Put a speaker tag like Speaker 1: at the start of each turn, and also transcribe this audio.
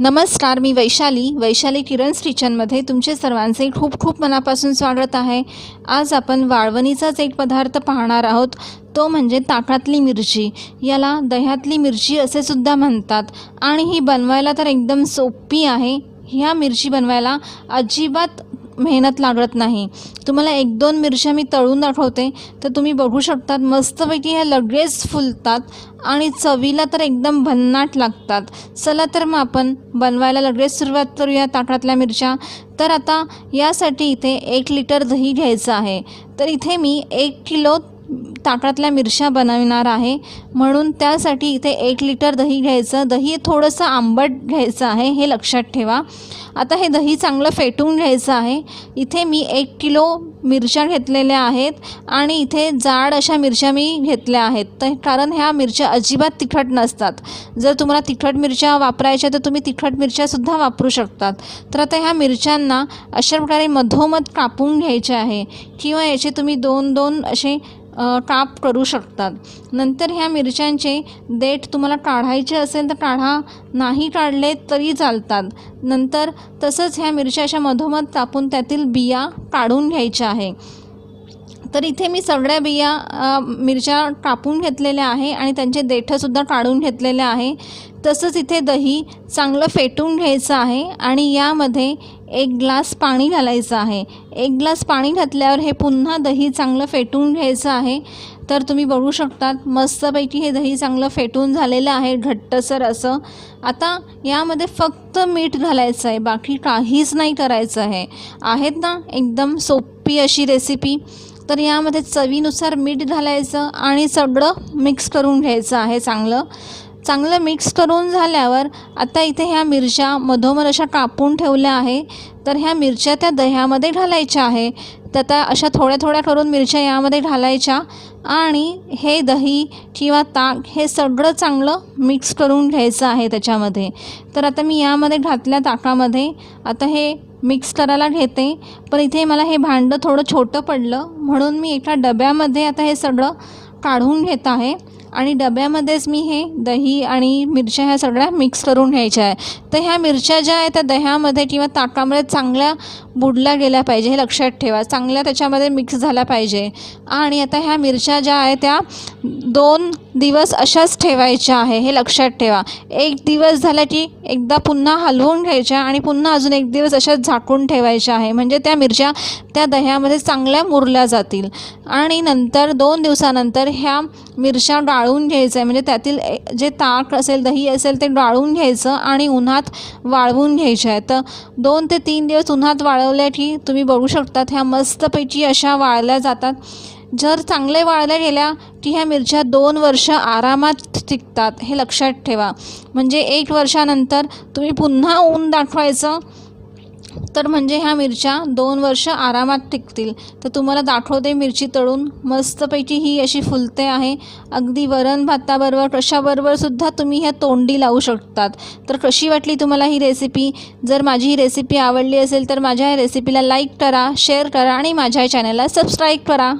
Speaker 1: नमस्कार मी वैशाली. वैशाली किरण किचनमध्ये तुमचे सर्वांचे खूप खूप मनापासून स्वागत आहे. आज आपण वाळवणीचाच एक पदार्थ पाहणार आहोत. तो म्हणजे ताकातली मिरची. याला दह्यातली मिरची असे सुद्धा म्हणतात. आणि ही बनवायला तर एकदम सोपी आहे. ह्या मिरची बनवायला अजिबात मेहनत लागत नाही. तुम्हाला एक दोन मिरच्या मी तळून दाखवते तर तुम्ही बघू शकतात मस्तपैकी ह्या लगेच फुलतात आणि चवीला तर एकदम भन्नाट लागतात. चला तर मग आपण बनवायला लगेच सुरुवात करूया ताटातल्या मिरच्या. तर आता यासाठी इथे एक लिटर दही घ्यायचं आहे. तर इथे मी एक किलो ताटातल्या मिरच्या बनवणार आहे. म्हणून त्यासाठी इथे एक लिटर दही घ्यायचं. दही थोडंसं आंबट घ्यायचं आहे हे लक्षात ठेवा. आता हे दही चांगलं फेटून घ्यायचं आहे. इथे मी एक किलो मिरच्या घेतलेल्या आहेत आणि इथे जाड अशा मिरच्या मी घेतल्या आहेत. तर कारण ह्या मिरच्या अजिबात तिखट नसतात. जर तुम्हाला तिखट मिरच्या वापरायच्या तर तुम्ही तिखट मिरच्यासुद्धा वापरू शकतात. तर आता ह्या मिरच्यांना अशा प्रकारे मधोमध कापून घ्यायचे आहे. किंवा याचे तुम्ही दोन दोन असे काप करू शकतात. नंतर ह्या मिरच्यांचे देठ तुम्हाला काढायचे असेल तर काढा. नाही काढले तरी चालतात. नंतर तसंच ह्या मिरच्याच्या मधोमध कापून त्यातील बिया काढून घ्यायच्या आहे. तर इथे मी सगळ्या बिया मिरच्या कापून घेतलेल्या आहे आणि त्यांचे देठंसुद्धा काढून घेतलेले आहे. तसंच इथे दही चांगलं फेटून घ्यायचं आहे आणि यामध्ये एक ग्लास पाणी घालायचं आहे. एक ग्लास पाणी घातल्यावर हे पुन्हा दही चांगलं फेटून घ्यायचं आहे. तर तुम्ही बघू शकतात मस्तपैकी हे दही चांगलं फेटून झालेलं आहे घट्टसर असं. आता यामध्ये फक्त मीठ घालायचं आहे बाकी काहीच नाही करायचं आहे. आहेत ना एकदम सोपी अशी रेसिपी तर यामध्ये चवीनुसार मीठ घालायचं आणि सगळं मिक्स करून घ्यायचं आहे चांगलं. चांगलं मिक्स करून झाल्यावर आता इथे ह्या मिरच्या मधोमध अशा कापून ठेवल्या आहे. तर ह्या मिरच्या त्या दह्यामध्ये घालायच्या आहे. तर त्या अशा थोड्या थोड्या करून मिरच्या यामध्ये घालायच्या. आणि हे दही किंवा ताक हे सगळं चांगलं मिक्स करून घ्यायचं आहे त्याच्यामध्ये. तर आता मी यामध्ये घातल्या ताकामध्ये. आता हे मिक्स करायला घेते. पण इथे मला हे भांडं थोडं छोटं पडलं. म्हणून मी एका डब्यामध्ये आता हे सगळं काढून घेत आहे. आणि डब्यामध्येच मी हे दही आणि मिरच्या ह्या सगळ्या मिक्स करून घ्यायच्या आहे. तर ह्या मिरच्या ज्या आहेत त्या दह्यामध्ये किंवा ताकामध्ये चांगल्या बुडल्या गेल्या पाहिजे हे लक्षात ठेवा. चांगल्या त्याच्यामध्ये मिक्स झाला पाहिजे. आणि आता ह्या मिरच्या ज्या आहे त्या दोन दिवस अशाच ठेवायच्या आहे हे लक्षात ठेवा. एक दिवस झाला की एकदा पुन्हा हलवून घ्यायच्या आणि पुन्हा अजून एक दिवस अशाच झाकून ठेवायच्या आहे. म्हणजे त्या मिरच्या त्या दह्यामध्ये चांगल्या मुरल्या जातील. आणि नंतर दोन दिवसानंतर ह्या मिरच्या डाळून घ्यायचं आहे. म्हणजे त्यातील ए- जे ताक असेल दही असेल ते डाळून घ्यायचं आणि उन्हात वाळवून घ्यायच्या आहे. तर दोन ते तीन दिवस उन्हात वाळवल्या की तुम्ही बघू शकतात ह्या मस्तपैकी अशा वाळल्या जातात. जर चांगले वाळल्या गेल्या की ह्या मिरच्या दोन वर्ष आरामात टिकतात. हे लक्षात ठेवा. म्हणजे एक वर्षानंतर तुम्ही पुन्हा ऊन दाखवायचं तर म्हणजे ह्या मिरच्या दोन वर्ष आरामात टिकतील. तर तुम्हाला दाखवते मिरची तळून. मस्तपैकी ही अशी फुलते आहे. अगदी वरण भाताबरोबर कशाबरोबर सुद्धा तुम्ही ह्या तोंडी लावू शकतात. तर कशी वाटली तुम्हाला ही रेसिपी जर माझी ही रेसिपी आवडली असेल तर माझ्या रेसिपीला लाईक करा शेअर करा आणि माझ्या चॅनलला सबस्क्राईब करा.